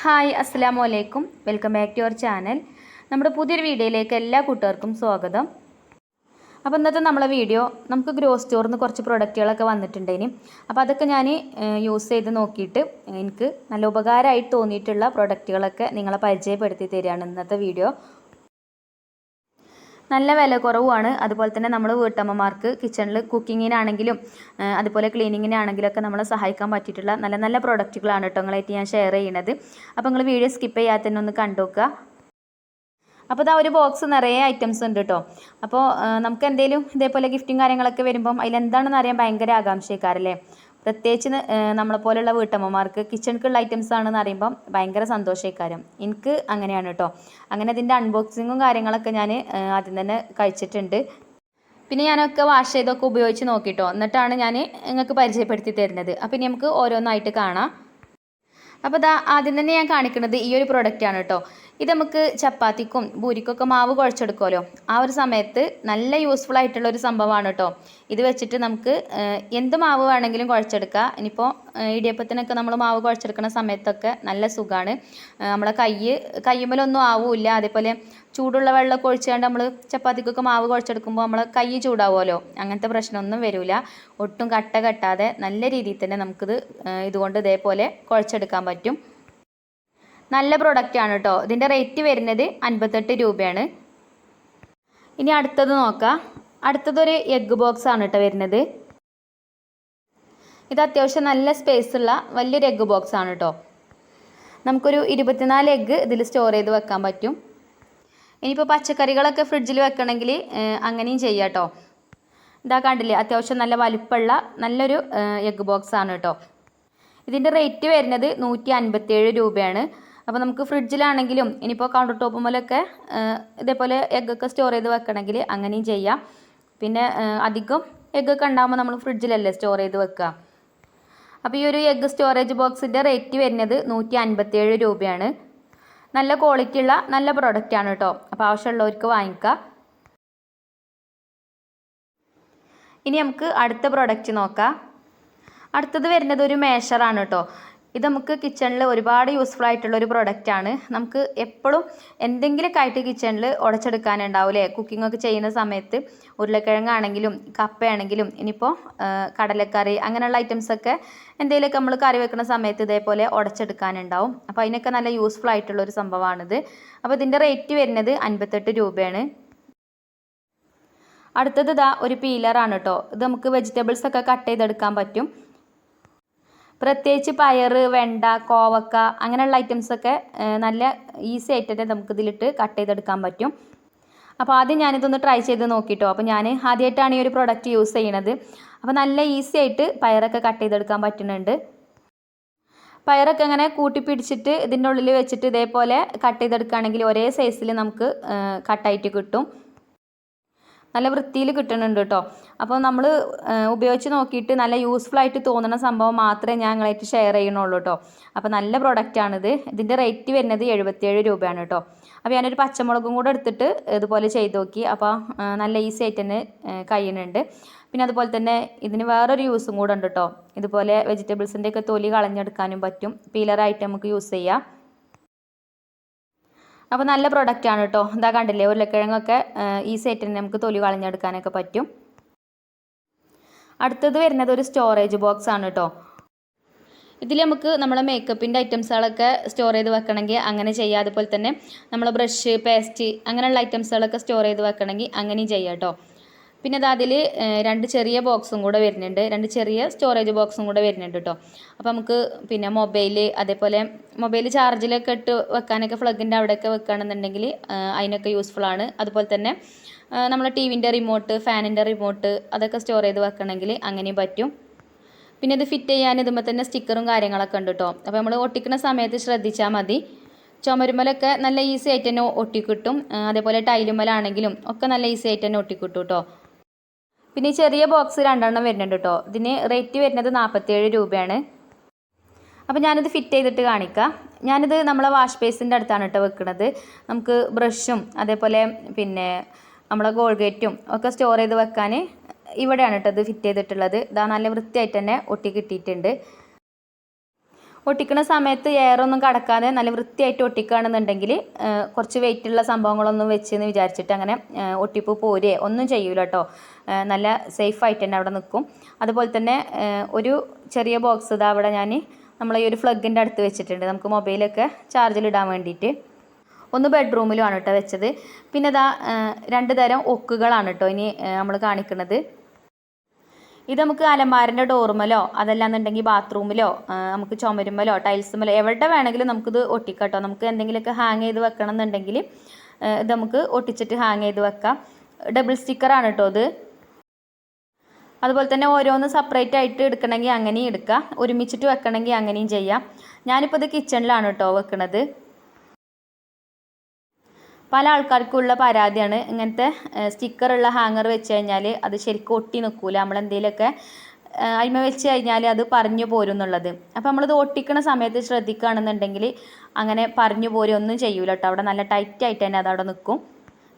Hi അസ്സലാമു അലൈക്കും welcome back to your channel. നമ്മുടെ പുതിയൊരു വീഡിയോയിലേക്ക് എല്ലാ കൂട്ടുകാർക്കും സ്വാഗതം. അപ്പോൾ ഇന്നത്തെ നമ്മളെ വീഡിയോ നമുക്ക് ഗ്രോ സ്റ്റോറിൽ നിന്ന് കുറച്ച് പ്രൊഡക്റ്റുകളൊക്കെ വന്നിട്ടുണ്ടേനി. അപ്പോൾ അതൊക്കെ ഞാൻ യൂസ് ചെയ്ത് നോക്കിയിട്ട് എനിക്ക് നല്ല ഉപകാരമായിട്ട് തോന്നിയിട്ടുള്ള പ്രൊഡക്റ്റുകളൊക്കെ നിങ്ങളെ പരിചയപ്പെടുത്തി തരികയാണ് ഇന്നത്തെ വീഡിയോ. നല്ല വില കുറവുമാണ്. അതുപോലെ തന്നെ നമ്മൾ വീട്ടമ്മമാർക്ക് കിച്ചണിൽ കുക്കിങ്ങിനാണെങ്കിലും അതുപോലെ ക്ലീനിങ്ങിനാണെങ്കിലും ഒക്കെ നമ്മളെ സഹായിക്കാൻ പറ്റിയിട്ടുള്ള നല്ല നല്ല പ്രൊഡക്റ്റുകളാണ് കേട്ടോ നിങ്ങളായിട്ട് ഞാൻ ഷെയർ ചെയ്യണത്. അപ്പോൾ നിങ്ങൾ വീഡിയോ സ്കിപ്പ് ചെയ്യാതെ തന്നെ ഒന്ന് കണ്ടു നോക്കുക അപ്പോൾ ഇതാ ഒരു ബോക്സ് നിറയെ ഐറ്റംസ് ഉണ്ട് കേട്ടോ അപ്പോൾ നമുക്ക് എന്തെങ്കിലും ഇതേപോലെ ഗിഫ്റ്റും കാര്യങ്ങളൊക്കെ വരുമ്പം അതിലെന്താണെന്ന് അറിയാൻ ഭയങ്കര ആകാംക്ഷക്കാരല്ലേ പ്രത്യേകിച്ച് നമ്മളെ പോലെയുള്ള വീട്ടമ്മമാർക്ക് കിച്ചണിക്കുള്ള ഐറ്റംസ് ആണെന്ന് അറിയുമ്പം ഭയങ്കര സന്തോഷക്കാരം. എനിക്ക് അങ്ങനെയാണ് കേട്ടോ അങ്ങനെ അതിന്റെ അൺബോക്സിങ്ങും കാര്യങ്ങളൊക്കെ ഞാൻ ആദ്യം തന്നെ കഴിച്ചിട്ടുണ്ട്. പിന്നെ ഞാനൊക്കെ വാഷ് ചെയ്തൊക്കെ ഉപയോഗിച്ച് നോക്കിയിട്ടോ എന്നിട്ടാണ് ഞാൻ നിങ്ങൾക്ക് പരിചയപ്പെടുത്തി തരുന്നത്. അപ്പം ഇനി നമുക്ക് ഓരോന്നായിട്ട് കാണാം. അപ്പോൾ ഇതാ ആദ്യം തന്നെ ഞാൻ കാണിക്കുന്നത് ഈ ഒരു പ്രൊഡക്റ്റാണ് കേട്ടോ ഇത് നമുക്ക് ചപ്പാത്തിക്കും ഭൂരിക്കൊക്കെ മാവ് കുഴച്ചെടുക്കുമല്ലോ. ആ ഒരു സമയത്ത് നല്ല യൂസ്ഫുൾ ആയിട്ടുള്ള ഒരു സംഭവമാണ് കേട്ടോ ഇത് വെച്ചിട്ട് നമുക്ക് എന്ത് മാവ് വേണമെങ്കിലും കുഴച്ചെടുക്കാം. ഇനിയിപ്പോൾ ഇടിയപ്പത്തിനൊക്കെ നമ്മൾ മാവ് കുഴച്ചെടുക്കുന്ന സമയത്തൊക്കെ നല്ല സുഖമാണ് നമ്മളെ കൈ കയ്യുമ്മലൊന്നും ആവില്ല. അതേപോലെ ചൂടുള്ള വെള്ളമൊക്കെ ഒഴിച്ചുകൊണ്ട് നമ്മൾ ചപ്പാത്തിക്കൊക്കെ മാവ് കുഴച്ചെടുക്കുമ്പോൾ നമ്മളെ കൈ ചൂടാവുമല്ലോ. അങ്ങനത്തെ പ്രശ്നമൊന്നും വരില്ല ഒട്ടും കട്ട കെട്ടാതെ നല്ല രീതിയിൽ തന്നെ നമുക്കിത് ഇതുകൊണ്ട് ഇതേപോലെ കുഴച്ചെടുക്കാൻ പറ്റും. നല്ല പ്രൊഡക്റ്റ് ആണ് കേട്ടോ ഇതിന്റെ റേറ്റ് വരുന്നത് അൻപത്തെട്ട് രൂപയാണ്. ഇനി അടുത്തത് നോക്കാം. അടുത്തതൊരു എഗ്ഗ് ബോക്സ് ആണ് കേട്ടോ വരുന്നത്. ഇത് അത്യാവശ്യം നല്ല സ്പേസ് ഉള്ള വലിയൊരു എഗ്ഗ് ബോക്സ് ആണ് കേട്ടോ നമുക്കൊരു ഇരുപത്തിനാല് എഗ്ഗ് ഇതിൽ സ്റ്റോർ ചെയ്ത് വെക്കാൻ പറ്റും. ഇനിയിപ്പോൾ പച്ചക്കറികളൊക്കെ ഫ്രിഡ്ജിൽ വെക്കണമെങ്കിൽ അങ്ങനെയും ചെയ്യാം കേട്ടോ ഇതാ കണ്ടില്ലേ അത്യാവശ്യം നല്ല വലുപ്പമുള്ള നല്ലൊരു എഗ്ഗ് ബോക്സ് ആണ് കേട്ടോ ഇതിന്റെ റേറ്റ് വരുന്നത് നൂറ്റി അൻപത്തേഴ് രൂപയാണ്. അപ്പോൾ നമുക്ക് ഫ്രിഡ്ജിലാണെങ്കിലും ഇനിയിപ്പോൾ കൗണ്ടർ ടോപ്പ് മുതലൊക്കെ ഇതേപോലെ എഗ്ഗൊക്കെ സ്റ്റോർ ചെയ്ത് വെക്കണമെങ്കിൽ അങ്ങനെയും ചെയ്യാം. പിന്നെ അധികം എഗ്ഗൊക്കെ ഉണ്ടാകുമ്പോൾ നമ്മൾ ഫ്രിഡ്ജിലല്ലേ സ്റ്റോർ ചെയ്ത് വെക്കുക അപ്പോൾ ഈ ഒരു എഗ്ഗ് സ്റ്റോറേജ് ബോക്സിന്റെ റേറ്റ് വരുന്നത് നൂറ്റി അൻപത്തേഴ് രൂപയാണ്. നല്ല ക്വാളിറ്റി ഉള്ള നല്ല ആണ് കേട്ടോ അപ്പോൾ ആവശ്യമുള്ളവർക്ക് വാങ്ങിക്കാം. ഇനി നമുക്ക് അടുത്ത പ്രോഡക്റ്റ് നോക്കാം. അടുത്തത് വരുന്നത് ഒരു മേഷറാണ് കേട്ടോ ഇത് നമുക്ക് കിച്ചണിൽ ഒരുപാട് യൂസ്ഫുൾ ആയിട്ടുള്ള ഒരു പ്രോഡക്റ്റ് ആണ്. നമുക്ക് എപ്പോഴും എന്തെങ്കിലുമൊക്കെ ആയിട്ട് കിച്ചണിൽ ഉടച്ചെടുക്കാനുണ്ടാവില്ലേ കുക്കിംഗ് ഒക്കെ ചെയ്യുന്ന സമയത്ത് ഉരുളക്കിഴങ്ങാണെങ്കിലും കപ്പയാണെങ്കിലും ഇനിയിപ്പോൾ കടലക്കറി അങ്ങനെയുള്ള ഐറ്റംസ് ഒക്കെ എന്തെങ്കിലുമൊക്കെ നമ്മൾ കറി വെക്കുന്ന സമയത്ത് ഇതേപോലെ ഉടച്ചെടുക്കാനുണ്ടാവും അപ്പോൾ അതിനൊക്കെ നല്ല യൂസ്ഫുൾ ആയിട്ടുള്ള ഒരു സംഭവമാണിത്. അപ്പോൾ ഇതിന്റെ റേറ്റ് വരുന്നത് അൻപത്തെട്ട് രൂപയാണ്. അടുത്തത് ഇതാ ഒരു പീലറാണ് കേട്ടോ ഇത് നമുക്ക് വെജിറ്റബിൾസ് ഒക്കെ കട്ട് ചെയ്തെടുക്കാൻ പറ്റും. പ്രത്യേകിച്ച് പയർ വെണ്ട കോവക്ക അങ്ങനെയുള്ള ഐറ്റംസൊക്കെ നല്ല ഈസി ആയിട്ട് നമുക്ക് ഇതിലിട്ട് കട്ട് ചെയ്തെടുക്കാൻ പറ്റും. അപ്പോൾ ആദ്യം ഞാനിതൊന്ന് ട്രൈ ചെയ്ത് നോക്കിയിട്ടോ അപ്പോൾ ഞാൻ ആദ്യമായിട്ടാണ് ഈ ഒരു പ്രൊഡക്റ്റ് യൂസ് ചെയ്യണത്. അപ്പോൾ നല്ല ഈസി ആയിട്ട് പയറൊക്കെ കട്ട് ചെയ്തെടുക്കാൻ പറ്റുന്നുണ്ട്. പയറൊക്കെ അങ്ങനെ കൂട്ടി പിടിച്ചിട്ട് ഇതിന്റെ ഉള്ളിൽ വെച്ചിട്ട് ഇതേപോലെ കട്ട് ചെയ്തെടുക്കുകയാണെങ്കിൽ ഒരേ സൈസിൽ നമുക്ക് കട്ടായിട്ട് കിട്ടും. നല്ല വൃത്തിയിൽ കിട്ടുന്നുണ്ട് കേട്ടോ അപ്പോൾ നമ്മൾ ഉപയോഗിച്ച് നോക്കിയിട്ട് നല്ല യൂസ്ഫുൾ ആയിട്ട് തോന്നുന്ന സംഭവം മാത്രമേ ഞാൻ നിങ്ങളായിട്ട് ഷെയർ ചെയ്യണുള്ളൂ കേട്ടോ അപ്പോൾ നല്ല പ്രോഡക്റ്റ് ആണിത്. ഇതിന്റെ റേറ്റ് വരുന്നത് എഴുപത്തിയേഴ് രൂപയാണ് കേട്ടോ അപ്പോൾ ഞാനൊരു പച്ചമുളകും കൂടെ എടുത്തിട്ട് ഇതുപോലെ ചെയ്ത് നോക്കി. അപ്പോൾ നല്ല ഈസി ആയിട്ട് തന്നെ കഴിയുന്നുണ്ട്. പിന്നെ അതുപോലെ തന്നെ ഇതിന് വേറൊരു യൂസും കൂടെ ഉണ്ട് കേട്ടോ ഇതുപോലെ വെജിറ്റബിൾസിന്റെയൊക്കെ തൊലി കളഞ്ഞെടുക്കാനും പറ്റും. പീലറായിട്ട് നമുക്ക് യൂസ് ചെയ്യാം. അപ്പോൾ നല്ല പ്രോഡക്റ്റാണ് കേട്ടോ എന്താ കണ്ടില്ലേ ഉരുളക്കിഴങ്ങൊക്കെ ഈസി ആയിട്ട് തന്നെ നമുക്ക് തൊലി കളഞ്ഞെടുക്കാനൊക്കെ പറ്റും. അടുത്തത് വരുന്നത് ഒരു സ്റ്റോറേജ് ബോക്സ് ആണ് കേട്ടോ ഇതിൽ നമുക്ക് നമ്മളെ മേക്കപ്പിന്റെ ഐറ്റംസുകളൊക്കെ സ്റ്റോർ ചെയ്ത് വെക്കണമെങ്കിൽ അങ്ങനെ ചെയ്യാം. അതുപോലെ തന്നെ നമ്മൾ ബ്രഷ് പേസ്റ്റ് അങ്ങനെയുള്ള ഐറ്റംസുകളൊക്കെ സ്റ്റോർ ചെയ്ത് വെക്കണമെങ്കിൽ അങ്ങനെയും ചെയ്യാം കേട്ടോ പിന്നെ അത് അതിൽ രണ്ട് ചെറിയ ബോക്സും കൂടെ വരുന്നുണ്ട്. രണ്ട് ചെറിയ സ്റ്റോറേജ് ബോക്സും കൂടെ വരുന്നുണ്ട് കേട്ടോ അപ്പോൾ നമുക്ക് പിന്നെ മൊബൈൽ അതേപോലെ മൊബൈൽ ചാർജിലൊക്കെ ഇട്ട് വെക്കാനൊക്കെ ഫ്ലഗിന്റെ അവിടെയൊക്കെ വെക്കുകയാണെന്നുണ്ടെങ്കിൽ അതിനൊക്കെ യൂസ്ഫുൾ ആണ്. അതുപോലെ തന്നെ നമ്മളെ ടി വിന്റെ റിമോട്ട് ഫാനിന്റെ റിമോട്ട് അതൊക്കെ സ്റ്റോർ ചെയ്ത് വെക്കണമെങ്കിൽ അങ്ങനെയും പറ്റും. പിന്നെ ഇത് ഫിറ്റ് ചെയ്യാൻ ഇതുമ്പോൾ തന്നെ സ്റ്റിക്കറും കാര്യങ്ങളൊക്കെ ഉണ്ട് കേട്ടോ അപ്പോൾ നമ്മൾ ഒട്ടിക്കുന്ന സമയത്ത് ശ്രദ്ധിച്ചാൽ മതി. ചുമരുമലൊക്കെ നല്ല ഈസി ആയിട്ട് തന്നെ ഒട്ടിക്കിട്ടും. അതേപോലെ ടൈലുമലാണെങ്കിലും ഒക്കെ നല്ല ഈസി ആയിട്ട് തന്നെ ഒട്ടിക്കിട്ടും കേട്ടോ പിന്നെ ചെറിയ ബോക്സ് രണ്ടെണ്ണം വരുന്നുണ്ട് കേട്ടോ ഇതിന് റേറ്റ് വരുന്നത് നാൽപ്പത്തിയേഴ് രൂപയാണ്. അപ്പോൾ ഞാനിത് ഫിറ്റ് ചെയ്തിട്ട് കാണിക്കാം. ഞാനിത് നമ്മളെ വാഷ് ബേസിന്റെ അടുത്താണ് കേട്ടോ വെക്കുന്നത് നമുക്ക് ബ്രഷും അതേപോലെ പിന്നെ നമ്മളെ ഗോൾഗേറ്റും ഒക്കെ സ്റ്റോർ ചെയ്ത് വെക്കാൻ ഇവിടെയാണ് കേട്ടോ ഇത് ഫിറ്റ് ചെയ്തിട്ടുള്ളത്. ഇതാ നല്ല വൃത്തിയായിട്ട് തന്നെ ഒട്ടി കിട്ടിയിട്ടുണ്ട്. ഒട്ടിക്കുന്ന സമയത്ത് എയറൊന്നും കടക്കാതെ നല്ല വൃത്തിയായിട്ട് ഒട്ടിക്കുകയാണെന്നുണ്ടെങ്കിൽ കുറച്ച് വെയിറ്റുള്ള സംഭവങ്ങളൊന്നും വെച്ച് എന്ന് വിചാരിച്ചിട്ട് അങ്ങനെ ഒട്ടിപ്പ് പോരേ ഒന്നും ചെയ്യൂല കേട്ടോ നല്ല സേഫ് ആയിട്ട് തന്നെ അവിടെ നിൽക്കും. അതുപോലെ തന്നെ ഒരു ചെറിയ ബോക്സ് ഇതാ അവിടെ ഞാൻ നമ്മൾ ഈ ഒരു ഫ്ലഗിന്റെ അടുത്ത് വെച്ചിട്ടുണ്ട്. നമുക്ക് മൊബൈലൊക്കെ ചാർജിലിടാൻ വേണ്ടിയിട്ട്. ഒന്ന് ബെഡ്റൂമിലുമാണ് കേട്ടോ വെച്ചത്. പിന്നെ ഇതാ രണ്ട് തരം ഒക്കുകളാണ് കേട്ടോ ഇനി നമ്മൾ കാണിക്കുന്നത്. ഇത് നമുക്ക് അലമാരന്റെ ഡോർമലോ അതല്ലാന്നുണ്ടെങ്കിൽ ബാത്റൂമിലോ നമുക്ക് ചുമരുമലോ ടൈൽസുമലോ എവിടെ വേണമെങ്കിലും നമുക്കിത് ഒട്ടിക്കട്ടോ. നമുക്ക് എന്തെങ്കിലുമൊക്കെ ഹാങ് ചെയ്ത് വെക്കണം എന്നുണ്ടെങ്കിൽ ഇത് നമുക്ക് ഒട്ടിച്ചിട്ട് ഹാങ് ചെയ്ത് വെക്കാം. ഡബിൾ സ്റ്റിക്കറാണ് കേട്ടോ ഇത്. അതുപോലെ തന്നെ ഓരോന്ന് സെപ്പറേറ്റ് ആയിട്ട് എടുക്കണമെങ്കിൽ അങ്ങനെയും എടുക്കാം. ഒരുമിച്ചിട്ട് വെക്കണമെങ്കിൽ അങ്ങനെയും ചെയ്യാം. ഞാനിപ്പോൾ ഇത് കിച്ചണിലാണ് കേട്ടോ വെക്കണത്. പല ആൾക്കാർക്കുള്ള പരാതിയാണ്. ഇങ്ങനത്തെ സ്റ്റിക്കറുള്ള ഹാങ്ങർ വെച്ച് കഴിഞ്ഞാൽ അത് ശരിക്കും ഒട്ടി നിൽക്കൂല നമ്മളെന്തെങ്കിലുമൊക്കെ അയിമ വെച്ച് കഴിഞ്ഞാൽ അത് പറഞ്ഞു പോരും എന്നുള്ളത്. അപ്പോൾ നമ്മളിത് ഒട്ടിക്കണ സമയത്ത് ശ്രദ്ധിക്കുകയാണെന്നുണ്ടെങ്കിൽ അങ്ങനെ പറഞ്ഞു പോരും ഒന്നും ചെയ്യൂല കേട്ടോ അവിടെ നല്ല ടൈറ്റായിട്ട് തന്നെ അത് അവിടെ നിൽക്കും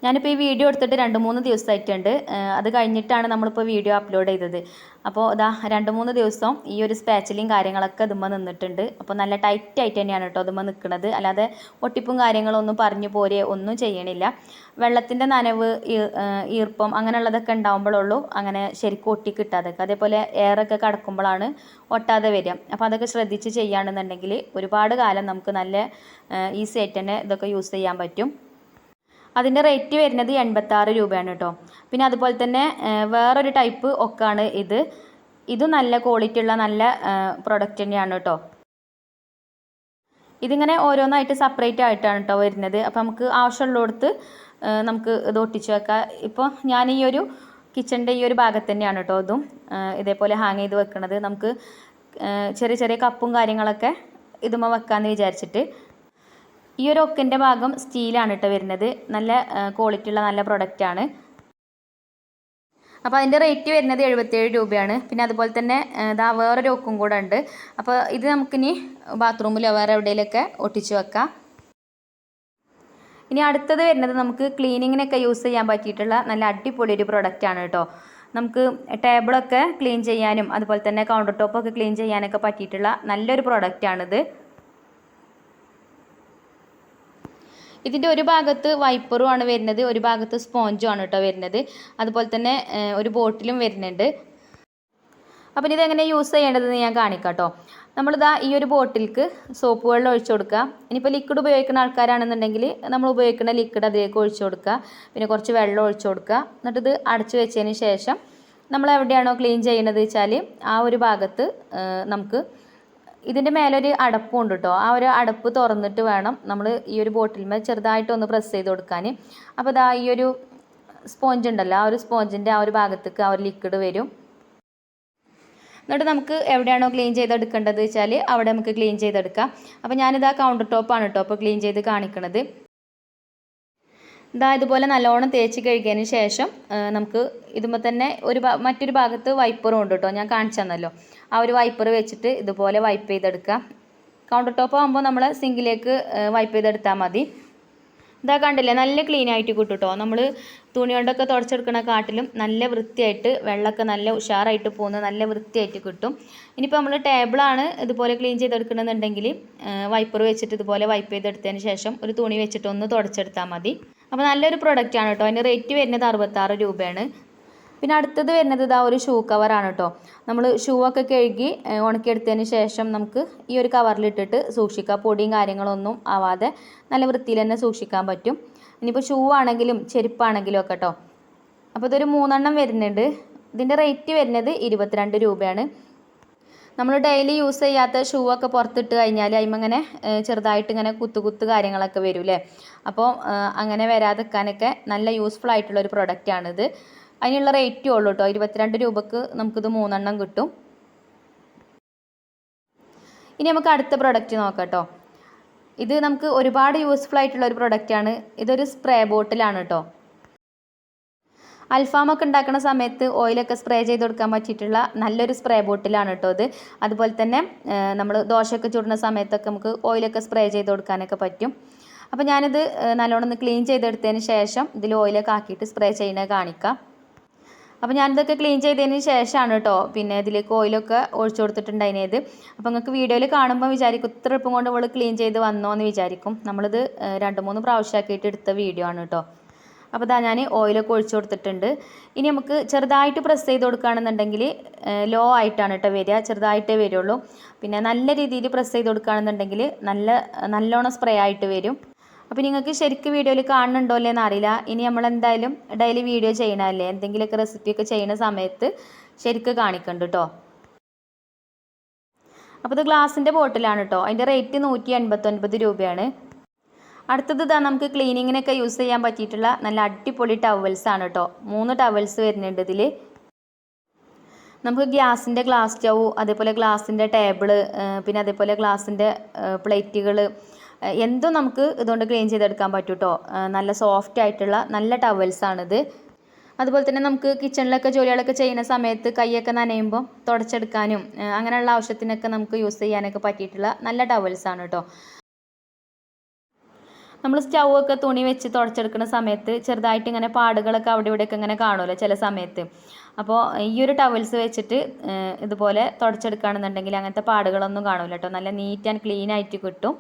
ഞാനിപ്പോൾ ഈ വീഡിയോ എടുത്തിട്ട് രണ്ട് മൂന്ന് ദിവസമായിട്ടുണ്ട് അത് കഴിഞ്ഞിട്ടാണ് നമ്മളിപ്പോൾ വീഡിയോ അപ്ലോഡ് ചെയ്തത്. അപ്പോൾ ഇതാ രണ്ട് മൂന്ന് ദിവസം ഈ ഒരു സ്പാച്ചിലും കാര്യങ്ങളൊക്കെ ഇതുമ്മ നിന്നിട്ടുണ്ട്. അപ്പോൾ നല്ല ടൈറ്റ് ആയിട്ട് തന്നെയാണ് കേട്ടോ ഇതുമ്മ നിൽക്കുന്നത് അല്ലാതെ ഒട്ടിപ്പും കാര്യങ്ങളൊന്നും പറഞ്ഞു പോരെ ഒന്നും ചെയ്യണില്ല. വെള്ളത്തിന്റെ നനവ് ഈർപ്പം അങ്ങനെയുള്ളതൊക്കെ ഉണ്ടാകുമ്പോഴുള്ളൂ അങ്ങനെ ശരിക്കും ഒട്ടി കിട്ടാതൊക്കെ അതേപോലെ എയറൊക്കെ കടക്കുമ്പോഴാണ് ഒട്ടാതെ വരിക. അപ്പോൾ അതൊക്കെ ശ്രദ്ധിച്ച് ചെയ്യുകയാണെന്നുണ്ടെങ്കിൽ ഒരുപാട് കാലം നമുക്ക് നല്ല ഈസി ആയിട്ട് തന്നെ ഇതൊക്കെ യൂസ് ചെയ്യാൻ പറ്റും. അതിന്റെ റേറ്റ് വരുന്നത് എൺപത്താറ് രൂപയാണ് കേട്ടോ പിന്നെ അതുപോലെ തന്നെ വേറൊരു ടൈപ്പ് ഒക്കാണ് ഇത്. ഇത് നല്ല ക്വാളിറ്റി ഉള്ള നല്ല പ്രൊഡക്റ്റ് തന്നെയാണ് കേട്ടോ ഇതിങ്ങനെ ഓരോന്നായിട്ട് സെപ്പറേറ്റ് ആയിട്ടാണ് കേട്ടോ വരുന്നത്. അപ്പോൾ നമുക്ക് ആവശ്യമുള്ളിടത്ത് നമുക്ക് ഇത് ഒട്ടിച്ചു വെക്കാം. ഇപ്പോൾ ഞാൻ ഈ ഒരു കിച്ചണിന്റെ ഈ ഒരു ഭാഗത്ത് തന്നെയാണ് കേട്ടോ ഇതും. ഇതേപോലെ ഹാങ് ചെയ്ത് വെക്കുന്നത് നമുക്ക് ചെറിയ ചെറിയ കപ്പും കാര്യങ്ങളൊക്കെ ഇതുമ്മ വെക്കാമെന്ന് വിചാരിച്ചിട്ട് ഈ ഒരു ഒക്കിന്റെ ഭാഗം സ്റ്റീലാണ് കേട്ടോ വരുന്നത്. നല്ല ക്വാളിറ്റി ഉള്ള നല്ല പ്രൊഡക്റ്റ് ആണ്. അപ്പോൾ അതിന്റെ റേറ്റ് വരുന്നത് എഴുപത്തേഴ് രൂപയാണ്. പിന്നെ അതുപോലെ തന്നെ ഇതാ വേറൊരു ഒക്കും കൂടെ ഉണ്ട്. അപ്പോൾ ഇത് നമുക്കിനി ബാത്റൂമിലോ വേറെ എവിടെയെങ്കിലൊക്കെ ഒട്ടിച്ച് വെക്കാം. ഇനി അടുത്തത് വരുന്നത് നമുക്ക് ക്ലീനിങ്ങിനൊക്കെ യൂസ് ചെയ്യാൻ പറ്റിയിട്ടുള്ള നല്ല അടിപൊളി ഒരു പ്രൊഡക്റ്റ് ആണ് കേട്ടോ നമുക്ക് ടേബിളൊക്കെ ക്ലീൻ ചെയ്യാനും അതുപോലെ തന്നെ കൗണ്ടർ ടോപ്പൊക്കെ ക്ലീൻ ചെയ്യാനൊക്കെ പറ്റിയിട്ടുള്ള നല്ലൊരു പ്രൊഡക്റ്റാണിത് ഇതിന്റെ ഒരു ഭാഗത്ത് വൈപ്പറും ആണ് വരുന്നത് ഒരു ഭാഗത്ത് സ്പോഞ്ചും ആണ് കേട്ടോ വരുന്നത്. അതുപോലെ തന്നെ ഒരു ബോട്ടിലും വരുന്നുണ്ട്. അപ്പം ഇതെങ്ങനെ യൂസ് ചെയ്യേണ്ടതെന്ന് ഞാൻ കാണിക്കാം കേട്ടോ നമ്മളിതാ ഈ ഒരു ബോട്ടിൽക്ക് സോപ്പ് വെള്ളം ഒഴിച്ചു കൊടുക്കുക ഇനിയിപ്പോൾ ലിക്വിഡ് ഉപയോഗിക്കുന്ന ആൾക്കാരാണെന്നുണ്ടെങ്കിൽ നമ്മൾ ഉപയോഗിക്കുന്ന ലിക്വിഡ് അതിലേക്ക് ഒഴിച്ചു കൊടുക്കുക പിന്നെ കുറച്ച് വെള്ളം ഒഴിച്ചു കൊടുക്കുക എന്നിട്ട് ഇത് അടച്ചു വെച്ചതിന് ശേഷം നമ്മൾ എവിടെയാണോ ക്ലീൻ ചെയ്യുന്നത് വെച്ചാൽ ആ ഒരു ഭാഗത്ത് നമുക്ക് ഇതിന്റെ മേലൊരു അടപ്പും ഉണ്ട് കേട്ടോ ആ ഒരു അടപ്പ് തുറന്നിട്ട് വേണം നമ്മൾ ഈ ഒരു ബോട്ടിൽമേൽ ചെറുതായിട്ടൊന്ന് പ്രസ് ചെയ്ത് കൊടുക്കാൻ അപ്പോൾ ഇതാ ഈ ഒരു സ്പോഞ്ച് ഉണ്ടല്ലോ ആ ഒരു സ്പോഞ്ചിന്റെ ആ ഒരു ഭാഗത്തേക്ക് ആ ഒരു ലിക്വിഡ് വരും. എന്നിട്ട് നമുക്ക് എവിടെയാണോ ക്ലീൻ ചെയ്തെടുക്കേണ്ടത് വെച്ചാൽ അവിടെ നമുക്ക് ക്ലീൻ ചെയ്തെടുക്കാം. അപ്പോൾ ഞാനിതാ കൗണ്ടർ ടോപ്പാണ് കേട്ടോ അപ്പോൾ ക്ലീൻ ചെയ്ത് കാണിക്കണത്. ഇതാ ഇതുപോലെ നല്ലോണം തേച്ച് കഴുകിയതിന് ശേഷം നമുക്ക് ഇതുമ്പോൾ തന്നെ ഒരു മറ്റൊരു ഭാഗത്ത് വൈപ്പറും ഉണ്ട് കേട്ടോ ഞാൻ കാണിച്ചു തന്നല്ലോ ആ ഒരു വൈപ്പർ വെച്ചിട്ട് ഇതുപോലെ വൈപ്പ് ചെയ്തെടുക്കാം കൗണ്ടർ ടോപ്പ് ആകുമ്പോൾ നമ്മൾ സിങ്കിലേക്ക് വൈപ്പ് ചെയ്തെടുത്താൽ മതി. ഇതാ കണ്ടില്ലേ നല്ല ക്ലീൻ ആയിട്ട് കിട്ടും കേട്ടോ നമ്മൾ തുണി കൊണ്ടൊക്കെ തുടച്ചെടുക്കണ കാട്ടിലും നല്ല വൃത്തിയായിട്ട് വെള്ളമൊക്കെ നല്ല ഉഷാറായിട്ട് പോകുന്ന നല്ല വൃത്തിയായിട്ട് കിട്ടും. ഇനിയിപ്പോൾ നമ്മൾ ടേബിളാണ് ഇതുപോലെ ക്ലീൻ ചെയ്തെടുക്കണമെന്നുണ്ടെങ്കിൽ വൈപ്പർ വെച്ചിട്ട് ഇതുപോലെ വൈപ്പ് ചെയ്തെടുത്തതിന് ശേഷം ഒരു തുണി വെച്ചിട്ട് ഒന്ന് തുടച്ചെടുത്താൽ മതി. അപ്പോൾ നല്ലൊരു പ്രൊഡക്റ്റാണ് കേട്ടോ. അതിന്റെ റേറ്റ് വരുന്നത് അറുപത്താറ് രൂപയാണ്. പിന്നെ അടുത്തത് വരുന്നത് ഇതാ ഒരു ഷൂ കവറാണ് കേട്ടോ നമ്മൾ ഷൂ ഒക്കെ കഴുകി ഉണക്കിയെടുത്തതിന് ശേഷം നമുക്ക് ഈ ഒരു കവറിലിട്ടിട്ട് സൂക്ഷിക്കാം പൊടിയും കാര്യങ്ങളൊന്നും ആവാതെ നല്ല വൃത്തിയിൽ തന്നെ സൂക്ഷിക്കാൻ പറ്റും. ഇനിയിപ്പോൾ ഷൂ ആണെങ്കിലും ചെരുപ്പാണെങ്കിലും ഒക്കെ കേട്ടോ അപ്പോൾ ഇതൊരു മൂന്നെണ്ണം വരുന്നുണ്ട്. ഇതിന്റെ റേറ്റ് വരുന്നത് ഇരുപത്തിരണ്ട് രൂപയാണ്. നമ്മൾ ഡെയിലി യൂസ് ചെയ്യാത്ത ഷൂ ഒക്കെ പുറത്തിട്ട് കഴിഞ്ഞാൽ അതിമങ്ങനെ ചെറുതായിട്ട് ഇങ്ങനെ കുത്തു കുത്ത് കാര്യങ്ങളൊക്കെ വരും അല്ലേ അപ്പോൾ അങ്ങനെ വരാതെക്കാനൊക്കെ നല്ല യൂസ്ഫുൾ ആയിട്ടുള്ള ഒരു പ്രൊഡക്റ്റാണിത് അതിനുള്ള റേറ്റും ഉള്ളൂ കേട്ടോ. ഇരുപത്തിരണ്ട് രൂപക്ക് നമുക്കിത് മൂന്നെണ്ണം കിട്ടും. ഇനി നമുക്ക് അടുത്ത പ്രൊഡക്റ്റ് നോക്കാം കേട്ടോ. ഇത് നമുക്ക് ഒരുപാട് യൂസ്ഫുൾ ആയിട്ടുള്ള ഒരു പ്രൊഡക്റ്റാണ് ഇതൊരു സ്പ്രേ ബോട്ടിലാണ് കേട്ടോ. അൽഫാമൊക്കെ ഉണ്ടാക്കുന്ന സമയത്ത് ഓയിലൊക്കെ സ്പ്രേ ചെയ്ത് കൊടുക്കാൻ പറ്റിയിട്ടുള്ള നല്ലൊരു സ്പ്രേ ബോട്ടിലാണ് കേട്ടോ ഇത്. അതുപോലെ തന്നെ നമ്മൾ ദോശയൊക്കെ ചുടുന്ന സമയത്തൊക്കെ നമുക്ക് ഓയിലൊക്കെ സ്പ്രേ ചെയ്ത് കൊടുക്കാനൊക്കെ പറ്റും. അപ്പോൾ ഞാനിത് നല്ലോണം ഒന്ന് ക്ലീൻ ചെയ്തെടുത്തതിന് ശേഷം ഇതിൽ ഓയിലൊക്കെ ആക്കിയിട്ട് സ്പ്രേ ചെയ്യുന്നത് കാണിക്കാം. അപ്പോൾ ഞാനിതൊക്കെ ക്ലീൻ ചെയ്തതിന് ശേഷമാണ് കേട്ടോ പിന്നെ ഇതിലേക്ക് ഓയിലൊക്കെ ഒഴിച്ചു കൊടുത്തിട്ടുണ്ടായിരുന്നത് അപ്പോൾ നിങ്ങൾക്ക് വീഡിയോയിൽ കാണുമ്പോൾ വിചാരിക്കും ഇത്ര എളുപ്പം കൊണ്ട് ഇവൾ ക്ലീൻ ചെയ്ത് വന്നോ എന്ന് വിചാരിക്കും. നമ്മളിത് രണ്ട് മൂന്ന് പ്രാവശ്യമാക്കിയിട്ട് എടുത്ത വീഡിയോ ആണ് കേട്ടോ അപ്പോൾ ഇതാ ഞാൻ ഓയിലൊക്കെ ഒഴിച്ചു കൊടുത്തിട്ടുണ്ട്. ഇനി നമുക്ക് ചെറുതായിട്ട് പ്രസ് ചെയ്ത് കൊടുക്കുകയാണെന്നുണ്ടെങ്കിൽ ലോ ആയിട്ടാണ് കേട്ടോ വരിക. ചെറുതായിട്ടേ വരുള്ളൂ. പിന്നെ നല്ല രീതിയിൽ പ്രസ് ചെയ്ത് കൊടുക്കുകയാണെന്നുണ്ടെങ്കിൽ നല്ല നല്ലോണം സ്പ്രേ ആയിട്ട് വരും. അപ്പോൾ നിങ്ങൾക്ക് ശരിക്കും വീഡിയോയിൽ കാണുന്നുണ്ടോ അല്ലേ അറിയില്ല. ഇനി നമ്മൾ എന്തായാലും ഡെയിലി വീഡിയോ ചെയ്യണമല്ലേ എന്തെങ്കിലുമൊക്കെ റെസിപ്പിയൊക്കെ ചെയ്യുന്ന സമയത്ത് ശരിക്കും കാണിക്കുന്നുണ്ട് കേട്ടോ അപ്പോൾ ഇത് ഗ്ലാസിന്റെ ബോട്ടിലാണ് കേട്ടോ അതിന്റെ റേറ്റ് നൂറ്റി എൺപത്തൊൻപത് രൂപയാണ്. അടുത്തത് ഇതാ നമുക്ക് ക്ലീനിങ്ങിനൊക്കെ യൂസ് ചെയ്യാൻ പറ്റിയിട്ടുള്ള നല്ല അടിപൊളി ടവൽസ് ആണ് കേട്ടോ മൂന്ന് ടവൽസ് വരുന്നുണ്ട് ഇതിൽ നമുക്ക് ഗ്യാസിന്റെ ഗ്ലാസ് സ്റ്റൗ അതേപോലെ ഗ്ലാസിന്റെ ടേബിൾ പിന്നെ അതേപോലെ ഗ്ലാസിന്റെ പ്ലേറ്റുകൾ എന്തും നമുക്ക് ഇതുകൊണ്ട് ക്ലീൻ ചെയ്തെടുക്കാൻ പറ്റും കേട്ടോ നല്ല സോഫ്റ്റ് ആയിട്ടുള്ള നല്ല ടവൽസ് ആണിത്. അതുപോലെ തന്നെ നമുക്ക് കിച്ചണിലൊക്കെ ജോലികളൊക്കെ ചെയ്യുന്ന സമയത്ത് കൈയൊക്കെ നനയുമ്പോൾ തുടച്ചെടുക്കാനും അങ്ങനെയുള്ള ആവശ്യത്തിനൊക്കെ നമുക്ക് യൂസ് ചെയ്യാനൊക്കെ പറ്റിയിട്ടുള്ള നല്ല ടവൽസ് ആണ് കേട്ടോ നമ്മൾ സ്റ്റൗ ഒക്കെ തുണി വെച്ച് തുടച്ചെടുക്കുന്ന സമയത്ത് ചെറുതായിട്ട് ഇങ്ങനെ പാടുകളൊക്കെ അവിടെ ഇവിടെയൊക്കെ ഇങ്ങനെ കാണുമല്ലോ ചില സമയത്ത്. അപ്പോൾ ഈ ഒരു ടവൽസ് വെച്ചിട്ട് ഇതുപോലെ തുടച്ചെടുക്കുകയാണെന്നുണ്ടെങ്കിൽ അങ്ങനത്തെ പാടുകളൊന്നും കാണില്ല കേട്ടോ നല്ല നീറ്റ് ആൻഡ് ക്ലീൻ ആയിട്ട് കിട്ടും.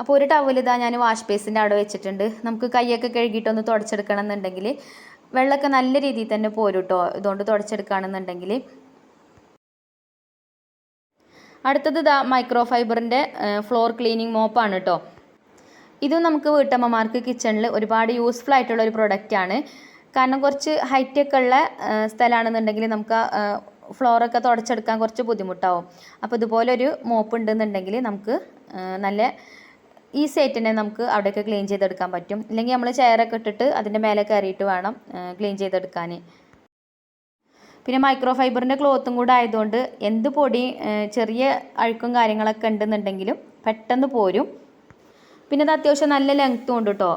അപ്പോൾ ഒരു ടവൽ ഇതാ ഞാൻ വാഷ് ബേസിന്റെ അവിടെ വെച്ചിട്ടുണ്ട്. നമുക്ക് കൈയൊക്കെ കഴുകിയിട്ടൊന്ന് തുടച്ചെടുക്കണം എന്നുണ്ടെങ്കിൽ വെള്ളമൊക്കെ നല്ല രീതിയിൽ തന്നെ പോരും കേട്ടോ ഇതുകൊണ്ട് തുടച്ചെടുക്കുകയാണെന്നുണ്ടെങ്കിൽ. അടുത്തത് ഇതാ മൈക്രോ ഫൈബറിന്റെ ഫ്ലോർ ക്ലീനിങ് മോപ്പാണ് കേട്ടോ ഇതും നമുക്ക് വീട്ടമ്മമാർക്ക് കിച്ചണിൽ ഒരുപാട് യൂസ്ഫുൾ ആയിട്ടുള്ള ഒരു പ്രൊഡക്റ്റാണ് കാരണം കുറച്ച് ഹൈറ്റൊക്കെ ഉള്ള സ്ഥലമാണെന്നുണ്ടെങ്കിൽ നമുക്ക് ഫ്ലോറൊക്കെ തുടച്ചെടുക്കാൻ കുറച്ച് ബുദ്ധിമുട്ടാവും. അപ്പോൾ ഇതുപോലൊരു മോപ്പ് ഉണ്ടെന്നുണ്ടെങ്കിൽ നമുക്ക് നല്ല ഈസി ആയിട്ട് തന്നെ നമുക്ക് അവിടെയൊക്കെ ക്ലീൻ ചെയ്തെടുക്കാൻ പറ്റും. ഇല്ലെങ്കിൽ നമ്മൾ ചെയറൊക്കെ ഇട്ടിട്ട് അതിന്റെ മേലെ കയറിയിട്ട് വേണം ക്ലീൻ ചെയ്തെടുക്കാൻ പിന്നെ മൈക്രോ ഫൈബറിന്റെ ക്ലോത്തും കൂടെ ആയതുകൊണ്ട് എന്ത് പൊടി ചെറിയ അഴുക്കും കാര്യങ്ങളൊക്കെ ഉണ്ടെന്നുണ്ടെങ്കിലും പെട്ടെന്ന് പോരും. പിന്നെ ഇത് അത്യാവശ്യം നല്ല ലെങ്ത്തും ഉണ്ട് കേട്ടോ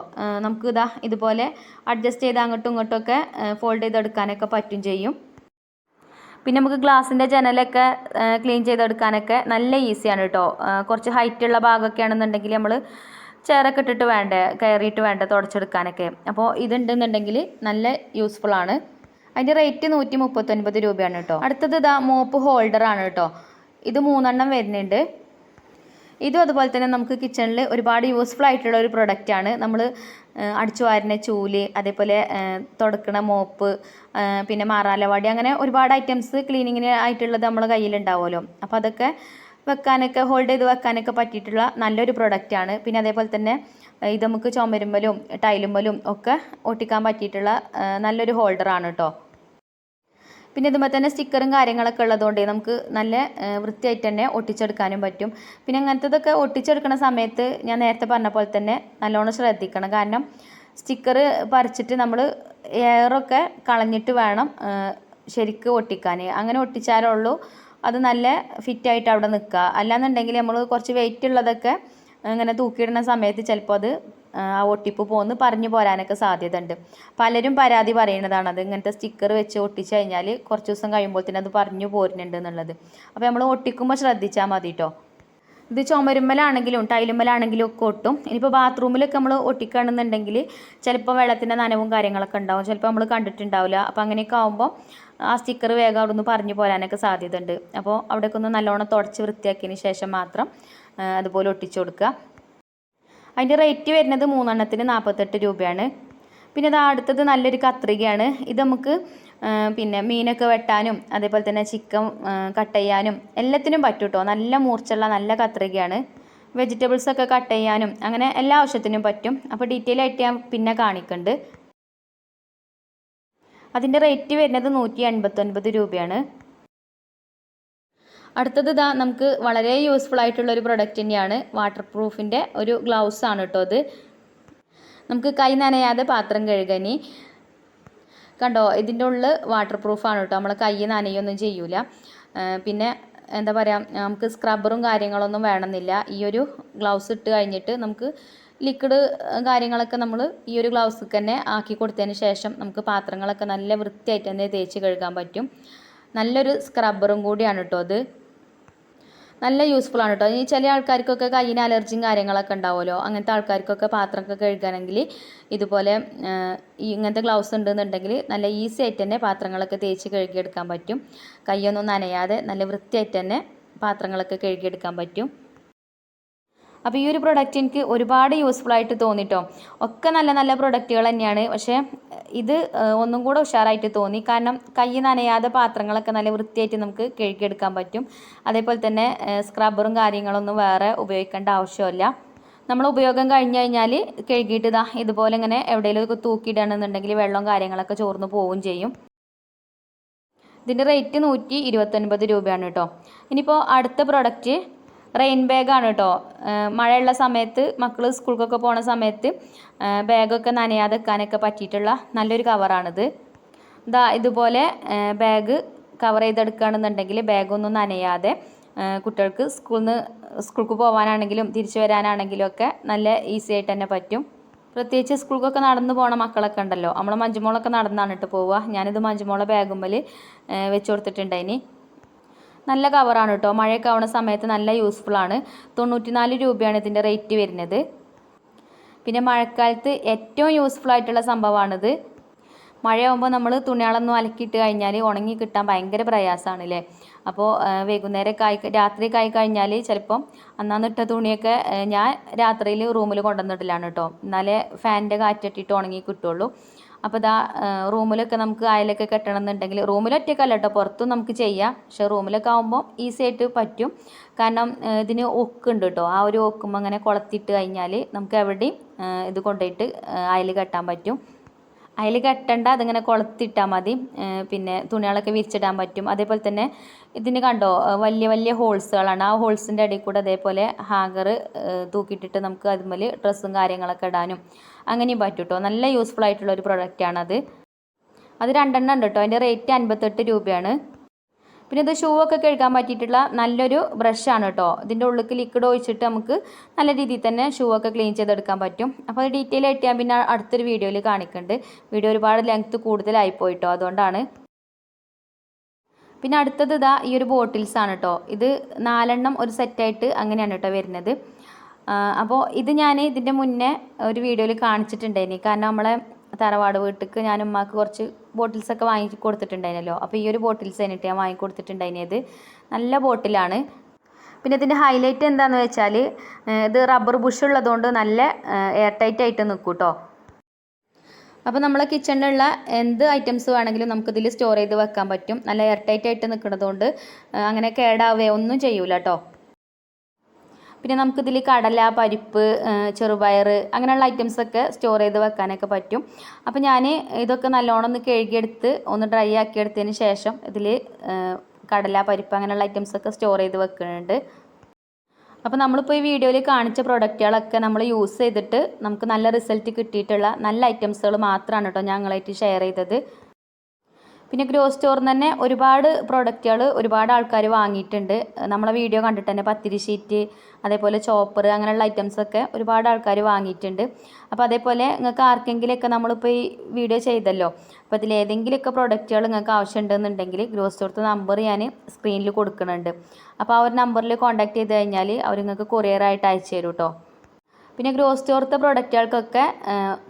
നമുക്ക് ഇതാ ഇതുപോലെ അഡ്ജസ്റ്റ് ചെയ്ത് അങ്ങോട്ടും ഇങ്ങോട്ടും ഒക്കെ ഫോൾഡ് ചെയ്തെടുക്കാനൊക്കെ പറ്റും ചെയ്യും. പിന്നെ നമുക്ക് ഗ്ലാസിന്റെ ജനലൊക്കെ ക്ലീൻ ചെയ്തെടുക്കാനൊക്കെ നല്ല ഈസിയാണ് കേട്ടോ കുറച്ച് ഹൈറ്റ് ഉള്ള ഭാഗമൊക്കെ ആണെന്നുണ്ടെങ്കിൽ നമ്മൾ ചെയറൊക്കെ ഇട്ടിട്ട് വേണ്ടേ കയറിയിട്ട് വേണ്ട തുടച്ചെടുക്കാനൊക്കെ. അപ്പോൾ ഇതുണ്ടെന്നുണ്ടെങ്കിൽ നല്ല യൂസ്ഫുൾ ആണ്. അതിന്റെ റേറ്റ് നൂറ്റി മുപ്പത്തൊൻപത് രൂപയാണ് കേട്ടോ അടുത്തത് ഇതാ മോപ്പ് ഹോൾഡർ ആണ് കേട്ടോ ഇത് മൂന്നെണ്ണം വരുന്നുണ്ട്. ഇതും അതുപോലെ തന്നെ നമുക്ക് കിച്ചണിൽ ഒരുപാട് യൂസ്ഫുൾ ആയിട്ടുള്ള ഒരു പ്രൊഡക്റ്റാണ് നമ്മൾ അടിച്ചു വാരുന്ന ചൂൽ അതേപോലെ തുടക്കണ മോപ്പ് പിന്നെ മാറാലവാടി അങ്ങനെ ഒരുപാട് ഐറ്റംസ് ക്ലീനിങ്ങിന് ആയിട്ടുള്ളത് നമ്മളെ കയ്യിലുണ്ടാവുമല്ലോ. അപ്പോൾ അതൊക്കെ വെക്കാനൊക്കെ ഹോൾഡ് ചെയ്ത് വെക്കാനൊക്കെ പറ്റിയിട്ടുള്ള നല്ലൊരു പ്രൊഡക്റ്റാണ് പിന്നെ അതേപോലെ തന്നെ ഇത് നമുക്ക് ചുമരുമ്മലും ടൈലുമ്മലും ഒക്കെ ഒട്ടിക്കാൻ പറ്റിയിട്ടുള്ള നല്ലൊരു ഹോൾഡറാണ് കേട്ടോ പിന്നെ ഇതുമ്പോൾ തന്നെ സ്റ്റിക്കറും കാര്യങ്ങളൊക്കെ ഉള്ളതുകൊണ്ട് നമുക്ക് നല്ല വൃത്തിയായിട്ട് തന്നെ ഒട്ടിച്ചെടുക്കാനും പറ്റും. പിന്നെ അങ്ങനത്തതൊക്കെ ഒട്ടിച്ചെടുക്കുന്ന സമയത്ത് ഞാൻ നേരത്തെ പറഞ്ഞ പോലെ തന്നെ നല്ലോണം ശ്രദ്ധിക്കണം. കാരണം സ്റ്റിക്കർ പറിച്ചിട്ട് നമ്മൾ എയറൊക്കെ കളഞ്ഞിട്ട് വേണം ശരിക്ക് ഒട്ടിക്കാൻ അങ്ങനെ ഒട്ടിച്ചാലേ ഉള്ളൂ. അത് നല്ല ഫിറ്റായിട്ട് അവിടെ നിൽക്കുക. അല്ലാന്നുണ്ടെങ്കിൽ നമ്മൾ കുറച്ച് വെയിറ്റ് ഉള്ളതൊക്കെ ഇങ്ങനെ തൂക്കിയിടുന്ന സമയത്ത് ചിലപ്പോൾ അത് ആ ഒട്ടിപ്പ് പോന്ന് പറഞ്ഞു പോരാനൊക്കെ സാധ്യത ഉണ്ട് പലരും പരാതി പറയുന്നതാണ്. അത് ഇങ്ങനത്തെ സ്റ്റിക്കർ വെച്ച് ഒട്ടിച്ച് കഴിഞ്ഞാൽ കുറച്ച് ദിവസം കഴിയുമ്പോൾ തന്നെ അത് പറഞ്ഞു പോരുന്നുണ്ട് എന്നുള്ളത്. അപ്പോൾ നമ്മൾ ഒട്ടിക്കുമ്പോൾ ശ്രദ്ധിച്ചാൽ മതി കേട്ടോ ഇത് ചുമരുമ്മലാണെങ്കിലും ടൈലുമ്മലാണെങ്കിലും ഒക്കെ ഒട്ടും. ഇനിയിപ്പോൾ ബാത്റൂമിലൊക്കെ നമ്മൾ ഒട്ടിക്കുകയാണെന്നുണ്ടെങ്കിൽ ചിലപ്പോൾ വെള്ളത്തിന്റെ നനവും കാര്യങ്ങളൊക്കെ ഉണ്ടാവും. ചിലപ്പോൾ നമ്മൾ കണ്ടിട്ടുണ്ടാവില്ല. അപ്പോൾ അങ്ങനെയൊക്കെ ആകുമ്പോൾ ആ സ്റ്റിക്കർ വേഗം അവിടെ നിന്ന് പറഞ്ഞു പോരാനൊക്കെ സാധ്യതയുണ്ട്. അപ്പോൾ അവിടെയൊക്കെ ഒന്ന് നല്ലോണം തുടച്ച് വൃത്തിയാക്കിയതിന് ശേഷം മാത്രം അതുപോലെ ഒട്ടിച്ചു കൊടുക്കുക. അതിന്റെ റേറ്റ് വരുന്നത് മൂന്നെണ്ണത്തിന് നാൽപ്പത്തെട്ട് രൂപയാണ്. പിന്നെ ഇത് അടുത്തത് നല്ലൊരു കത്രികയാണ്. ഇത് നമുക്ക് പിന്നെ മീനൊക്കെ വെട്ടാനും അതേപോലെ തന്നെ ചിക്കൻ കട്ട് ചെയ്യാനും എല്ലാത്തിനും പറ്റും കേട്ടോ നല്ല മൂർച്ചുള്ള നല്ല കത്രികയാണ്. വെജിറ്റബിൾസ് ഒക്കെ കട്ട് ചെയ്യാനും അങ്ങനെ എല്ലാ ആവശ്യത്തിനും പറ്റും. അപ്പോൾ ഡീറ്റെയിൽ ആയിട്ട് ഞാൻ പിന്നെ കാണിക്കുന്നുണ്ട് അതിന്റെ റേറ്റ് വരുന്നത് നൂറ്റി എൺപത്തൊൻപത് രൂപയാണ്. അടുത്തത് ഇതാ നമുക്ക് വളരെ യൂസ്ഫുൾ ആയിട്ടുള്ള ഒരു പ്രൊഡക്റ്റ് തന്നെയാണ്. വാട്ടർ പ്രൂഫിന്റെ ഒരു ഗ്ലൗസ് ആണ് കേട്ടോ അത്. നമുക്ക് കൈ നനയാതെ പാത്രം കഴുകനി. കണ്ടോ ഇതിന്റെ ഉള്ളിൽ വാട്ടർ പ്രൂഫാണ് കേട്ടോ നമ്മളെ കൈ നനയൊന്നും ചെയ്യൂല. പിന്നെ എന്താ പറയുക നമുക്ക് സ്ക്രബറും കാര്യങ്ങളൊന്നും വേണമെന്നില്ല. ഈ ഒരു ഗ്ലൗസ് ഇട്ട് കഴിഞ്ഞിട്ട് നമുക്ക് ലിക്വിഡ് കാര്യങ്ങളൊക്കെ നമ്മൾ ഈ ഒരു ഗ്ലൗസ് തന്നെ ആക്കി കൊടുത്തതിന് ശേഷം നമുക്ക് പാത്രങ്ങളൊക്കെ നല്ല വൃത്തിയായിട്ട് തന്നെ തേച്ച് കഴുകാൻ പറ്റും. നല്ലൊരു സ്ക്രബറും കൂടിയാണ് കേട്ടോ അത്. നല്ല യൂസ്ഫുൾ ആണ് കേട്ടോ ഈ ചില ആൾക്കാർക്കൊക്കെ കയ്യിന് അലർജിയും കാര്യങ്ങളൊക്കെ ഉണ്ടാവുമല്ലോ. അങ്ങനത്തെ ആൾക്കാർക്കൊക്കെ പാത്രമൊക്കെ കഴുകണമെങ്കിൽ ഇതുപോലെ ഇങ്ങനത്തെ ഗ്ലൗസ് ഉണ്ടെന്നുണ്ടെങ്കിൽ നല്ല ഈസി ആയിട്ട് തന്നെ പാത്രങ്ങളൊക്കെ തേച്ച് കഴുകിയെടുക്കാൻ പറ്റും. കൈയൊന്നും നനയാതെ നല്ല വൃത്തിയായിട്ട് തന്നെ പാത്രങ്ങളൊക്കെ കഴുകിയെടുക്കാൻ പറ്റും. അപ്പോൾ ഈ ഒരു പ്രൊഡക്റ്റ് എനിക്ക് ഒരുപാട് യൂസ്ഫുൾ ആയിട്ട് തോന്നിട്ടോ. ഒക്കെ നല്ല നല്ല പ്രൊഡക്റ്റുകൾ തന്നെയാണ്. പക്ഷേ ഇത് ഒന്നും കൂടെ ഉഷാറായിട്ട് തോന്നി. കാരണം കൈ നനയാതെ പാത്രങ്ങളൊക്കെ നല്ല വൃത്തിയായിട്ട് നമുക്ക് കഴുകിയെടുക്കാൻ പറ്റും. അതേപോലെ തന്നെ സ്ക്രബറും കാര്യങ്ങളൊന്നും വേറെ ഉപയോഗിക്കേണ്ട ആവശ്യമില്ല. നമ്മൾ ഉപയോഗം കഴിഞ്ഞ് കഴിഞ്ഞാൽ കഴുകിയിട്ട് ഇതാ ഇതുപോലെ ഇങ്ങനെ എവിടെയെങ്കിലും തൂക്കിയിടണമെന്നുണ്ടെങ്കിൽ വെള്ളവും കാര്യങ്ങളൊക്കെ ചോർന്ന് പോവുകയും ചെയ്യും. ഇതിന്റെ റേറ്റ് നൂറ്റി ഇരുപത്തൊൻപത് രൂപയാണ് കേട്ടോ. ഇനിയിപ്പോൾ അടുത്ത പ്രൊഡക്റ്റ് റെയിൻ ബാഗാണ് കേട്ടോ. മഴയുള്ള സമയത്ത് മക്കൾ സ്കൂൾക്കൊക്കെ പോണ സമയത്ത് ബാഗൊക്കെ നനയാതെ വെക്കാനൊക്കെ പറ്റിയിട്ടുള്ള നല്ലൊരു കവറാണിത് ഇതാ ഇതുപോലെ ബാഗ് കവർ ചെയ്തെടുക്കുകയാണെന്നുണ്ടെങ്കിൽ ബാഗൊന്നും നനയാതെ കുട്ടികൾക്ക് സ്കൂളിൽ നിന്ന് സ്കൂൾക്ക് പോകാനാണെങ്കിലും തിരിച്ചു വരാനാണെങ്കിലും ഒക്കെ നല്ല ഈസി ആയിട്ട് തന്നെ പറ്റും. പ്രത്യേകിച്ച് സ്കൂൾക്കൊക്കെ നടന്നു പോണ മക്കളൊക്കെ ഉണ്ടല്ലോ. നമ്മളെ മഞ്ജുമോളൊക്കെ നടന്നാണ് പോവുക. ഞാനിത് മഞ്ജുമോളെ ബാഗുമ്മൽ വെച്ച് കൊടുത്തിട്ടുണ്ടായിനി നല്ല കവറാണ് കേട്ടോ മഴയൊക്കെ ആവുന്ന സമയത്ത് നല്ല യൂസ്ഫുൾ ആണ്. തൊണ്ണൂറ്റിനാല് രൂപയാണ് ഇതിന്റെ റേറ്റ് വരുന്നത്. പിന്നെ മഴക്കാലത്ത് ഏറ്റവും യൂസ്ഫുൾ ആയിട്ടുള്ള സംഭവമാണിത്. മഴയാകുമ്പോൾ നമ്മൾ തുണികളൊന്നും അലക്കിയിട്ട് കഴിഞ്ഞാൽ ഉണങ്ങി കിട്ടാൻ ഭയങ്കര പ്രയാസമാണ് അല്ലേ അപ്പോൾ വൈകുന്നേരമൊക്കെ ആയി രാത്രിയൊക്കെ ആയി കഴിഞ്ഞാൽ ചിലപ്പം അന്നാന്നിട്ട തുണിയൊക്കെ ഞാൻ രാത്രിയിൽ റൂമിൽ കൊണ്ടുവന്നിട്ടില്ലാണ് കേട്ടോ എന്നാലേ ഫാനിന്റെ കാറ്റിട്ടിട്ട് ഉണങ്ങി കിട്ടുള്ളൂ. അപ്പോൾ ഇതാ റൂമിലൊക്കെ നമുക്ക് അയലൊക്കെ കെട്ടണം എന്നുണ്ടെങ്കിൽ റൂമിൽ അല്ല കേട്ടോ പുറത്തും നമുക്ക് ചെയ്യാം. പക്ഷെ റൂമിലൊക്കെ ആകുമ്പോൾ ഈസി ആയിട്ട് പറ്റും. കാരണം ഇതിന് ഒക്കുണ്ട് കേട്ടോ ആ ഒരു ഒക്കുമ്പോൾ അങ്ങനെ കുളത്തിട്ട് കഴിഞ്ഞാൽ നമുക്ക് എവിടെയും ഇത് കൊണ്ടുപോയിട്ട് അയൽ കെട്ടാൻ പറ്റും. അതിൽ കെട്ടണ്ട അതിങ്ങനെ കൊളുത്തിട്ടാൽ മതി. പിന്നെ തുണികളൊക്കെ വിരിച്ചിടാൻ പറ്റും. അതേപോലെ തന്നെ ഇതിന് കണ്ടോ വലിയ വലിയ ഹോൾസുകളാണ്. ആ ഹോൾസിന്റെ അടിയിൽ കൂടെ അതേപോലെ ഹാങ്കർ തൂക്കിയിട്ടിട്ട് നമുക്ക് അതുമേൽ ഡ്രസ്സും കാര്യങ്ങളൊക്കെ ഇടാനും അങ്ങനെയും പറ്റും കേട്ടോ നല്ല യൂസ്ഫുൾ ആയിട്ടുള്ള ഒരു പ്രൊഡക്റ്റാണത്. അത് രണ്ടെണ്ണം ഉണ്ട് കേട്ടോ. അതിന്റെ റേറ്റ് അൻപത്തെട്ട് രൂപയാണ്. പിന്നെ ഇത് ഷൂ ഒക്കെ കഴുകാൻ പറ്റിയിട്ടുള്ള നല്ലൊരു ബ്രഷാണ് കേട്ടോ. ഇതിന്റെ ഉള്ളിൽ ലിക്വിഡ് ഒഴിച്ചിട്ട് നമുക്ക് നല്ല രീതിയിൽ തന്നെ ഷൂ ഒക്കെ ക്ലീൻ ചെയ്തെടുക്കാൻ പറ്റും. അപ്പോൾ അത് ഡീറ്റെയിൽ ആയിട്ട് ഞാൻ പിന്നെ അടുത്തൊരു വീഡിയോയിൽ കാണിക്കുന്നുണ്ട് വീഡിയോ ഒരുപാട് ലെങ്ത്ത് കൂടുതലായി പോയിട്ടോ അതുകൊണ്ടാണ്. പിന്നെ അടുത്തത് ഇതാ ഈ ഒരു ബോട്ടിൽസ് ആണ് കേട്ടോ. ഇത് നാലെണ്ണം ഒരു സെറ്റായിട്ട് അങ്ങനെയാണ് കേട്ടോ വരുന്നത്. അപ്പോൾ ഇത് ഞാൻ ഇതിന്റെ മുന്നേ ഒരു വീഡിയോയിൽ കാണിച്ചിട്ടുണ്ടായിരുന്നു. കാരണം നമ്മളെ തറവാട് വീട്ടിലേക്ക് ഞാൻ ഉമ്മാക്ക് കുറച്ച് ബോട്ടിൽസ് ഒക്കെ വാങ്ങി കൊടുത്തിട്ടുണ്ടായിരുന്നല്ലോ. അപ്പോൾ ഈ ഒരു ബോട്ടിൽസ് കഴിഞ്ഞിട്ട് ഞാൻ വാങ്ങി കൊടുത്തിട്ടുണ്ടായിരുന്നത് നല്ല ബോട്ടിലാണ് പിന്നെ ഇതിന്റെ ഹൈലൈറ്റ് എന്താണെന്ന് വെച്ചാൽ ഇത് റബ്ബർ ബുഷ് ഉള്ളതുകൊണ്ട് നല്ല എയർ ടൈറ്റ് ആയിട്ട് നിൽക്കും കേട്ടോ അപ്പോൾ നമ്മളെ കിച്ചണിലുള്ള എന്ത് ഐറ്റംസ് വേണമെങ്കിലും നമുക്കിതിൽ സ്റ്റോർ ചെയ്ത് വെക്കാൻ പറ്റും. നല്ല എയർ ടൈറ്റ് ആയിട്ട് നിൽക്കുന്നതുകൊണ്ട് അങ്ങനെ കേടാവേ ഒന്നും ചെയ്യൂല കേട്ടോ പിന്നെ നമുക്കിതിൽ കടല പരിപ്പ് ചെറുപയർ അങ്ങനെയുള്ള ഐറ്റംസ് ഒക്കെ സ്റ്റോർ ചെയ്ത് വെക്കാനൊക്കെ പറ്റും. അപ്പോൾ ഞാൻ ഇതൊക്കെ നല്ലോണം ഒന്ന് കഴുകിയെടുത്ത് ഒന്ന് ഡ്രൈ ആക്കിയെടുത്തതിന് ശേഷം ഇതിൽ കടല പരിപ്പ് അങ്ങനെയുള്ള ഐറ്റംസ് ഒക്കെ സ്റ്റോർ ചെയ്ത് വെക്കുന്നുണ്ട്. അപ്പോൾ നമ്മളിപ്പോൾ ഈ വീഡിയോയിൽ കാണിച്ച പ്രൊഡക്റ്റുകളൊക്കെ നമ്മൾ യൂസ് ചെയ്തിട്ട് നമുക്ക് നല്ല റിസൾട്ട് കിട്ടിയിട്ടുള്ള നല്ല ഐറ്റംസുകൾ മാത്രമാണ് കേട്ടോ ഞങ്ങളായിട്ട് ഷെയർ ചെയ്തത്. പിന്നെ ഗ്രോ സ്റ്റോറിൽ തന്നെ ഒരുപാട് പ്രോഡക്റ്റുകൾ ഒരുപാട് ആൾക്കാർ വാങ്ങിയിട്ടുണ്ട്. നമ്മളെ വീഡിയോ കണ്ടിട്ട് തന്നെ പത്തിരി ഷീറ്റ് അതേപോലെ ചോപ്പർ അങ്ങനെയുള്ള ഐറ്റംസൊക്കെ ഒരുപാട് ആൾക്കാർ വാങ്ങിയിട്ടുണ്ട്. അപ്പോൾ അതേപോലെ നിങ്ങൾക്ക് ആർക്കെങ്കിലുമൊക്കെ നമ്മളിപ്പോൾ ഈ വീഡിയോ ചെയ്തല്ലോ. അപ്പോൾ അതിൽ ഏതെങ്കിലുമൊക്കെ പ്രോഡക്റ്റുകൾ നിങ്ങൾക്ക് ആവശ്യമുണ്ടെന്നുണ്ടെങ്കിൽ ഗ്രോ സ്റ്റോറത്തെ നമ്പർ ഞാൻ സ്ക്രീനിൽ കൊടുക്കുന്നുണ്ട്. അപ്പോൾ ആ ഒരു നമ്പറിൽ കോൺടാക്ട് ചെയ്ത് കഴിഞ്ഞാൽ അവർ നിങ്ങൾക്ക് കൊറിയറായിട്ട് അയച്ചു തരും കേട്ടോ പിന്നെ ഗ്രോസ് ചോർത്ത പ്രൊഡക്റ്റുകൾക്കൊക്കെ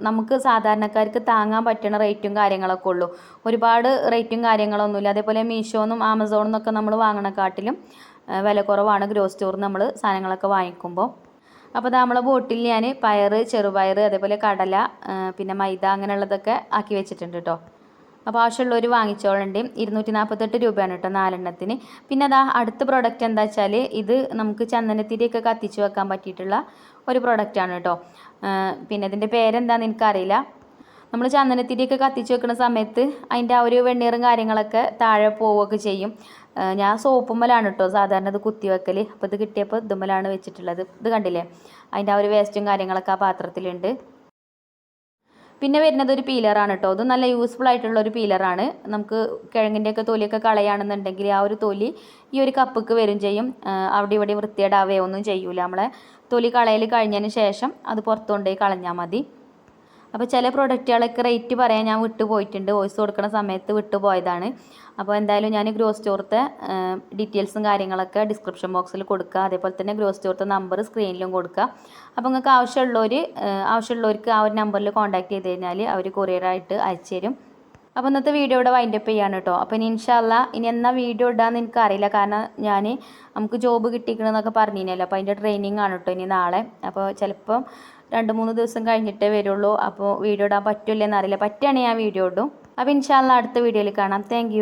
നമുക്ക് സാധാരണക്കാർക്ക് താങ്ങാൻ പറ്റുന്ന റേറ്റും കാര്യങ്ങളൊക്കെ ഉള്ളൂ. ഒരുപാട് റേറ്റും കാര്യങ്ങളൊന്നുമില്ല. അതേപോലെ മീഷോന്നും ആമസോണിൽ നമ്മൾ വാങ്ങണക്കാട്ടിലും വില കുറവാണ് ഗ്രോസ് സ്റ്റോറിൽ നമ്മൾ സാധനങ്ങളൊക്കെ വാങ്ങിക്കുമ്പോൾ അപ്പോൾ നമ്മളെ ബോട്ടിൽ ഞാൻ പയർ ചെറുപയർ അതേപോലെ കടല പിന്നെ മൈദ അങ്ങനെയുള്ളതൊക്കെ ആക്കി വെച്ചിട്ടുണ്ട് കേട്ടോ അപ്പോൾ ആവശ്യമുള്ളവർ വാങ്ങിച്ചോളണ്ട്. ഇരുന്നൂറ്റി നാൽപ്പത്തെട്ട് രൂപയാണ് കേട്ടോ നാലെണ്ണത്തിന്. പിന്നെ അതാ അടുത്ത പ്രോഡക്റ്റ് എന്താ വെച്ചാൽ ഇത് നമുക്ക് ചന്ദനത്തിരിയൊക്കെ കത്തിച്ച് വെക്കാൻ പറ്റിയിട്ടുള്ള ഒരു പ്രോഡക്റ്റാണ് കേട്ടോ പിന്നെ ഇതിന്റെ പേരെന്താണെന്ന് എനിക്കറിയില്ല. നമ്മൾ ചന്ദനത്തിരിയൊക്കെ കത്തിച്ച് വെക്കുന്ന സമയത്ത് അതിന്റെ ആ ഒരു വെണ്ണീറും കാര്യങ്ങളൊക്കെ താഴെ പോവുകയൊക്കെ ചെയ്യും. ഞാൻ സോപ്പുമ്മലാണ് കേട്ടോ സാധാരണ ഇത് കുത്തി വെക്കൽ അപ്പോൾ ഇത് കിട്ടിയപ്പോൾ ഇതുമ്മലാണ് വെച്ചിട്ടുള്ളത്. ഇത് കണ്ടില്ലേ? അതിന്റെ ആ ഒരു വേസ്റ്റും കാര്യങ്ങളൊക്കെ ആ പാത്രത്തിലുണ്ട്. പിന്നെ വരുന്നത് ഒരു പീലറാണ് കേട്ടോ അത് നല്ല യൂസ്ഫുൾ ആയിട്ടുള്ള ഒരു പീലറാണ് നമുക്ക് കിഴങ്ങിന്റെയൊക്കെ തൊലിയൊക്കെ കളയാണെന്നുണ്ടെങ്കിൽ ആ ഒരു തൊലി ഈ ഒരു കപ്പക്ക് വരും ചെയ്യും. അവിടെ ഇവിടെ വൃത്തിയേടാവേ ഒന്നും ചെയ്യൂല. നമ്മളെ തൊലി കളയൽ കഴിഞ്ഞതിന് ശേഷം അത് പുറത്തുകൊണ്ടുപോയി കളഞ്ഞാൽ മതി. അപ്പോൾ ചില പ്രൊഡക്റ്റുകളൊക്കെ റേറ്റ് പറയാൻ ഞാൻ വിട്ടു പോയിട്ടുണ്ട്. വോയിസ് കൊടുക്കുന്ന സമയത്ത് വിട്ടു പോയതാണ്. അപ്പോൾ എന്തായാലും ഞാൻ ഗ്രോ സ്റ്റോറത്തെ ഡീറ്റെയിൽസും കാര്യങ്ങളൊക്കെ ഡിസ്ക്രിപ്ഷൻ ബോക്സിൽ കൊടുക്കുക. അതേപോലെ തന്നെ ഗ്രോ സ്റ്റോറത്തെ നമ്പർ സ്ക്രീനിലും കൊടുക്കുക. അപ്പോൾ നിങ്ങൾക്ക് ആവശ്യമുള്ളവർ ആവശ്യമുള്ളവർക്ക് ആ ഒരു നമ്പറിൽ കോൺടാക്ട് ചെയ്ത് കഴിഞ്ഞാൽ അവർ കൊറിയറായിട്ട് അയച്ചു തരും. അപ്പോൾ ഇന്നത്തെ വീഡിയോ ഇവിടെ വൈൻഡപ്പ് ചെയ്യാണ് കേട്ടോ അപ്പോൾ ഇനി ഇൻഷാല്ല ഇനി എന്നാ വീഡിയോ ഇടാന്ന് എനിക്ക് അറിയില്ല കാരണം ഞാൻ നമുക്ക് ജോബ് കിട്ടിക്കണമെന്നൊക്കെ പറഞ്ഞിരുന്നല്ലോ അപ്പോൾ അതിന്റെ ട്രെയിനിങ് ആണ് കേട്ടോ ഇനി നാളെ. അപ്പോൾ ചിലപ്പം രണ്ട് മൂന്ന് ദിവസം കഴിഞ്ഞിട്ടേ വരുള്ളൂ. അപ്പോൾ വീഡിയോ ഇടാൻ പറ്റില്ലെന്നറിയില്ല പറ്റുകയാണെങ്കിൽ ഞാൻ വീഡിയോ ഇടും. അപ്പോൾ ഇൻഷാല്ല അടുത്ത വീഡിയോയിൽ കാണാം. താങ്ക്